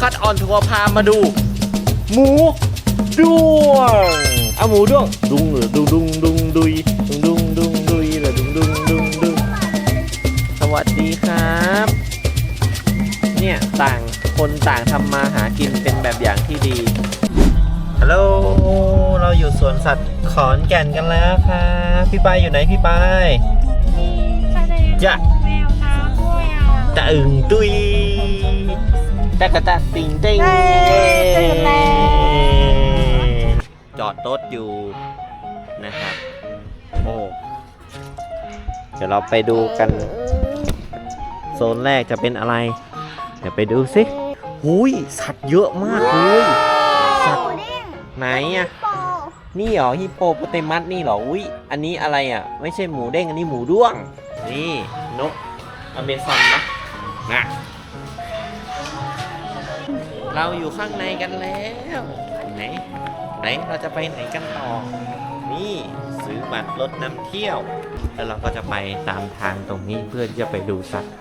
คัดออนทัวร์พามาดู หมูด้วงเอาหมูด้วงดุงหรือดุงดุงดุงดุยดุงดุงดุงดุยหรือดุงดุงดุงดุงสวัสดีครับ เนี่ยต่างคนต่างทำมาหากินเป็นแบบอย่างที่ดีฮัลโหลเราอยู่สวนสัตว์ขอนแก่นกันแล้วครับพี่ปายอยู่ไหนพี่ปายจะแมวน้ำด้วยอะ ตะอึงตุย ตะกะตะติงติงเย้ตื่นแล้วจอดรถอยู่นะครับโอ้เดี๋ยวเราไปดูกัน โซนแรกจะเป็นอะไร เดี๋ยวไปดูสิหุยสัตว์เยอะมากเลยสัตว์ไหนอะนี่เหรอฮิปโปโปเตมัสนี่เหรออุ้ยอันนี้อะไรอะ ไม่ใช่หมูเด้งอันนี้หมูด้วง นี่นกอเมซอนนะนะ เราอยู่ข้างในกันแล้วไหนไหนเราจะไปไหนกันต่อ นี่ซื้อบัตรรถนำเที่ยว แล้วเราก็จะไปตามทางตรงนี้เพื่อที่จะไปดูสัตว์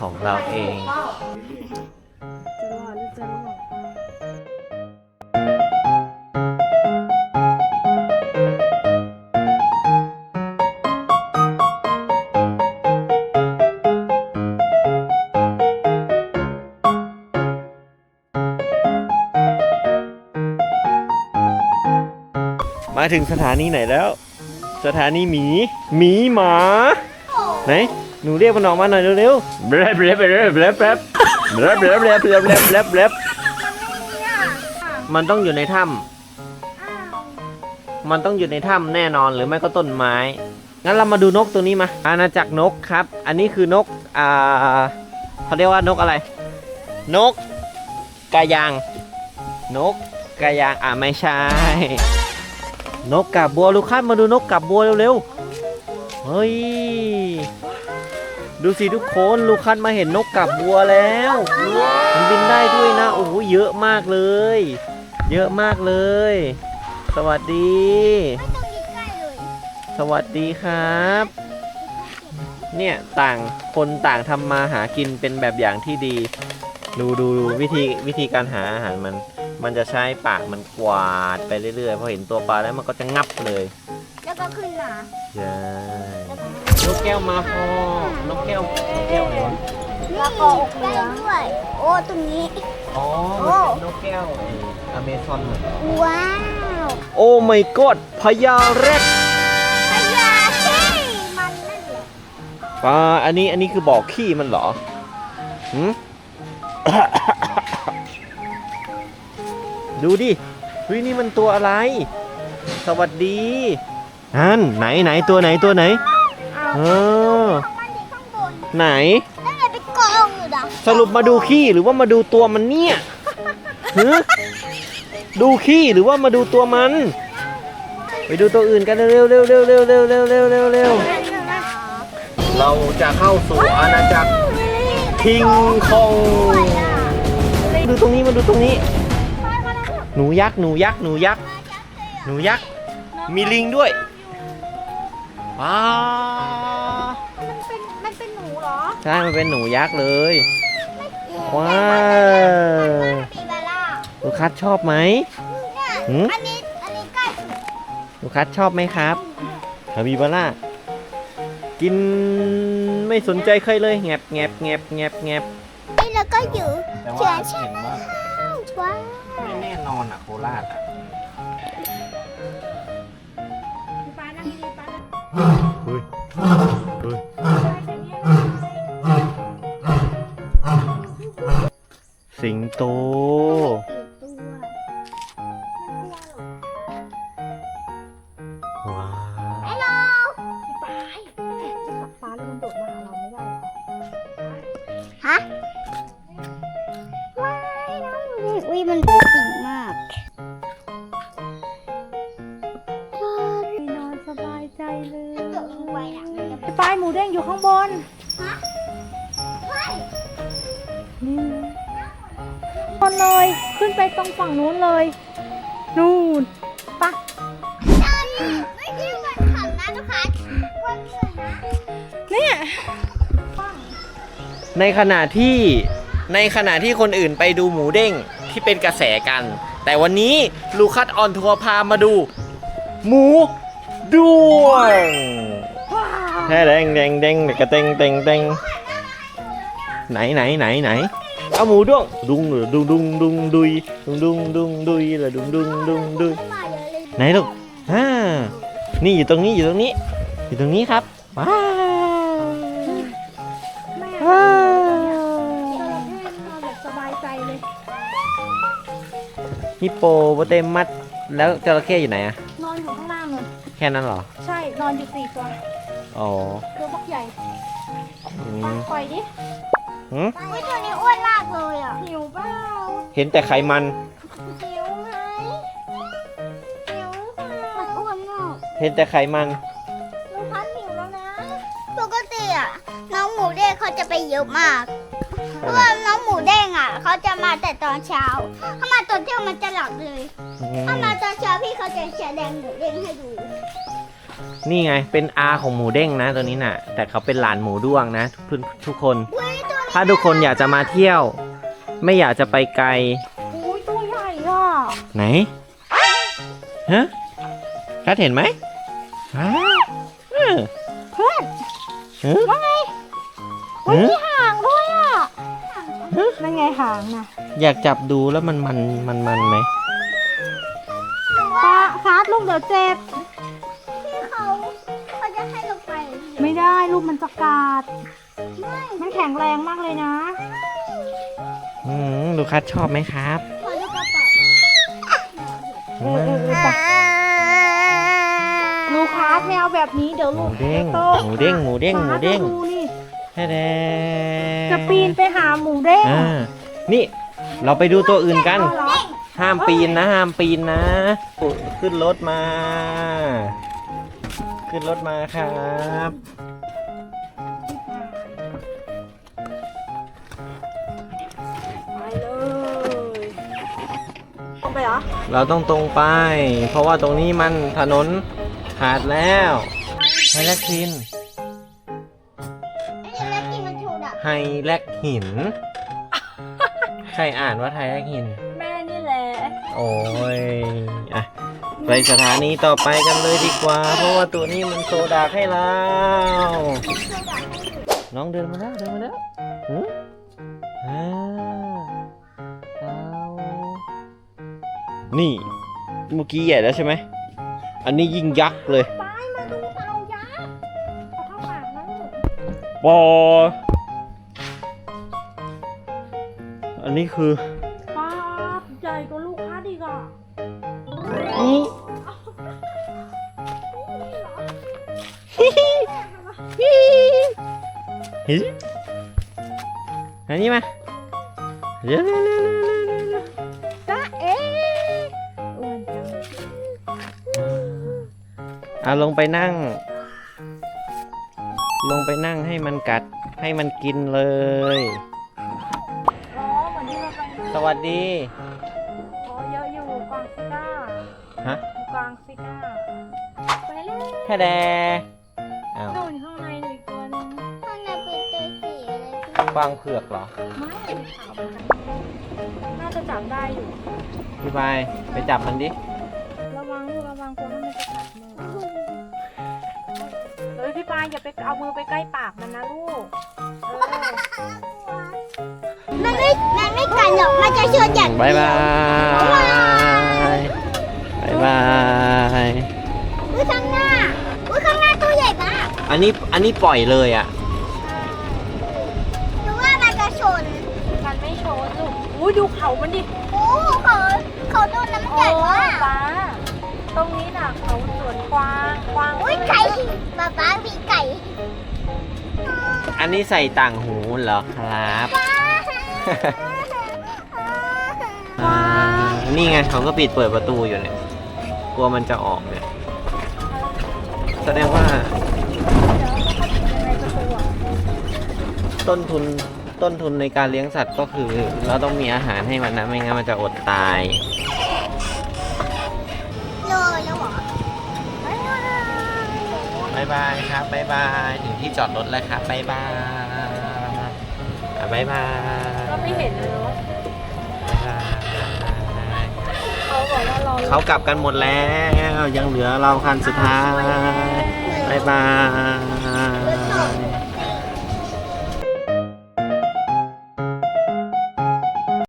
ของเราเอง ถึงสถานีไหนแล้ว สถานีหมีหมีหมาไหนหนูเรียกมันออกมาหน่อยเร็วๆแบลบแบลบแบลบแบลบแบลบแบลบแบลบแบลบแบลบแบลบแบลบแบลบมันต้องอยู่ในถ้ำมันต้องอยู่ในถ้ำแน่นอนหรือไม่ก็ต้นไม้ งั้นเรามาดูนกตัวนี้มา อาณาจักรนกครับ อันนี้คือนก อ่าเขาเรียกว่านกอะไร นกกายาง นกกายาง อ่าไม่ใช่ นกกาบบัวลูกค้ามาดูนกกาบบัวเร็วๆ เฮ้ย ดูสิทุกคนลูกคันมาเห็นนกกาบบัวแล้วมันบินได้ด้วยนะ โอ้โหเยอะมากเลย เยอะมากเลย สวัสดี สวัสดีครับ เนี่ยต่างคนต่างทำมาหากินเป็นแบบอย่างที่ดี ดูดูดูวิธีวิธีการหาอาหารมัน มันจะใช้ปากมันกวาดไปเรื่อยๆ พอเห็นตัวปลาแล้วมันก็จะงับเลย แล้วก็ขึ้นมาใช่นกแก้วมาพอนกแก้วนกแก้วไหนวะแล้วก็ได้ด้วย โอ้ตรงนี้ อ๋อโอ้มันเป็นนกแก้วอเมซอนเหรอว้าวโอ้ไม่กอดพญาแรดพญาเท่มันนั่นแหละปลาอันนี้อันนี้คือบ่อขี้มันเหรอหืม ดูดิเฮ้ยนี่มันตัวอะไร สวัสดีอันไหนไหนตัวไหนตัวไหนเออมันอยู่ข้างบนไหนนั่นแหละไปกองอยู่นะสรุปมาดูขี้หรือว่ามาดูตัวมันเนี่ยฮะดูขี้หรือว่ามาดูตัวมัน ไปดูตัวอื่นกันเร็วๆเร็วๆเร็วๆเร็วๆเร็วๆเร็วๆเร็วๆเร็วๆเร็วๆเราจะเข้าสู่อาณาจักรคิงคอง ดูตรงนี้มาดูตรงนี้ หนูยักษ์หนูยักษ์หนูยักษ์หนูยักษ์มีลิงด้วยว้ามันเป็นมันเป็นหนูเหรอใช่มันเป็นหนูยักษ์เลยว้าวปีบาร่าลูกคัสชอบไหมหืมอันนี้อันนี้ใกล้สุดลูกคัสชอบไหมครับฮาบิบาร่ากินไม่สนใจใครเลยแงบแงบแงบแงบแงบนี่แล้วก็อยู่แต่เขีว่ายนใช่เห็นไหมว่าว้าวไม่แน่นอนอะโคราชอะเฮ้ยเฮ้ยสิงโตว้าวฮัลโหลฟ้าแล้วมันโดดมาหาเราไม่ได้หรอฮะว้ายน้องดูดิอุ้ยมัน มูเด้งอยู่ข้างบนนี่บนเลยขึ้นไปตรงฝั่งนู้นเลย นู่นปะไม่ใช่วันขับนะนะคะวันเหนื่อยนะเนี่ยในขณะที่ในขณะที่คนอื่นไปดูหมูเด้งที่เป็นกระแสกัน แต่วันนี้ลูคัสออนทัวร์พามาดู หมูด้วง แท้แดงแดงแดงกระเตงเตงเตงไหนไหนไหนไหนเอาหมูด้วงดุงหรือดุงดุงดุงดุยดุงดุงดุงดุยหรือดุงดุงดุงดุยมาเยอะเลยไหนลูกอ่านี่อยู่ตรงนี้อยู่ตรงนี้ อยู่ตรงนี้ครับว้าวแม่ว้าวจระเข้นอนแบบสบายใจเลยฮิปโปโปเตมัสแล้วจระเข้อยู่ไหนอะนอนอยู่ข้างล่างเลยแค่นั้นเหรอ ใช่ นอนอยู่สี่ตัว อ๋อตัวบักใหญ่อืไปมปล่อยดิหืมอุ้ยตัวนี้อ้วนมากเลยอะหิวเปล่าเห็นแต่ไขมัน หิวไหมหิวค่ะมันอ้วนมากเห็นแต่ไขมันลูกพัดหิวแล้วนะ ปกติอะน้องหมูเด้งเขาจะไปเยอะมาก เพราะว่าน้องหมูเด้งอะเขาจะมาแต่ตอนเช้า ถ้ามาตอนเที่ยงมันจะหลับเลย อืมถ้ามาตอนเช้าพี่เขาจะแสดงหมูเด้งให้ดู นี่ไงเป็นอาของหมูเด้งนะตัวนี้น่ะ แต่เขาเป็นหลานหมูด้วงนะ ทุกทุกคนอุ้ยตัวนี้ถ้าทุกคนอยากจะมาเที่ยว ไม่อยากจะไปไกล อุ้ยตัวใหญ่อะไหนฮะคัดเห็นไหมอ้าวเออเพื่อนเออว่าไงเอเฮ้ยอมีหางด้วยอะนั่นไงหางน่ะอยากจับดูแล้วมันมันมันมันไหมปาคาดลูกเดี๋ยวเจ็บ ไม่ได้ลูกมันจะกัดไม่มันแข็งแรงมากเลยนะ อืมลูคัสชอบไหมครับขอดูกระเป๋าเออเออเออไปลูกค้าแมวแบบนี้เดี๋ยวหลูมูกเด้งโตหมูเด้งหมูเด้งหมูเด้งฟ้าดูนี่แท้แดงจะปีนไปหาหมูเด้งอ่านี่เราไปดูตัวอื่นกัน เอาเหรอ ห้ามปีนนะ ห้ามปีนนะ ขึ้นรถมา ขึ้นรถมาครับไปเลยตรงไปเหรอเราต้องตรงไป เพราะว่าตรงนี้มันถนนขาดแล้วไฮแลกซินไอ้เล็กกินมันชูดับไฮแลกหิน ใครอ่านว่าไฮแลกหิน แม่นี่แหละ โอ้ย อะ ไปสถานีต่อไปกันเลยดีกว่า เพราะว่าตัวนี้มันโซดาให้เราน้องเดินมาแล้วเดินมาแล้วหืออ่าเอานี่ เมื่อกี้ใหญ่แล้วใช่ไหม อันนี้ยิ่งยักษ์เลยไปมาดูเต่ายักษ์เอาเข้าปากนะลูกปออันนี้คือ ปาดใหญ่กว่าลูกค้าดีกอะอื เฮ้ยอันนี้มาเร็วเร็วเร็วเร็วเร็วเร็วเร็วจ้าเอ๊ะอ้วนจังเอาลงไปนั่ง ลงไปนั่งให้มันกัดให้มันกินเลย อ๋อเหมือนที่เราไปสวัสดี อ๋อเยอะอยู่กวางซิก้าฮะ กวางซิก้าไปเลยแค่แดอ้าวนู่นข้างในอีก กวางเผือกเหรอ ไม่ขาวเหมือนกันน่าจะจับได้อยู่ พี่บายไปจับมันดิ ระวังลูกระวังกลัวว่ามันจะกัดมือเฮ้ยพี่ปายอย่าไปเอามือไปใกล้ปากมันนะลูกเออมันไม่ มันไม่กันหรอก มันจะชนอย่างเดีวบายบายบายบาย อุ้ยข้างหน้าอุ้ยข้างหน้าตัวใหญ่มาก อันนี้อันนี้ปล่อยเลยอะ อุ้ยดูเขามันดิโอ้เขาเขาตัวน้ำใหญ่มากป้าตรงนี้น่ะเขาสวนกวางกวางอุ้ยไก่ป๊าป๊ามีไก่อันนี้ใส่ต่างหูเหรอครับป๊าอ่านี่ไงเขาก็ปิดเปิดประตูอยู่เนี่ย กลัวมันจะออกเนี่ย แสดงว่ายังไงประตูอะต้นทุน ต้นทุนในการเลี้ยงสัตว์ก็คือ เราต้องมีอาหารให้มันนะไม่งั้นมันจะอดตาย เลยแล้วเหรอบายบายครับบายบายถึงที่จอดรถแล้วครับบายบายอะบายบายเราไปไม่เห็นนะเนาะเขาบอกว่ารอเขากลับกันหมดแล้ว ยังเหลือเราคันสุดท้ายบายบาย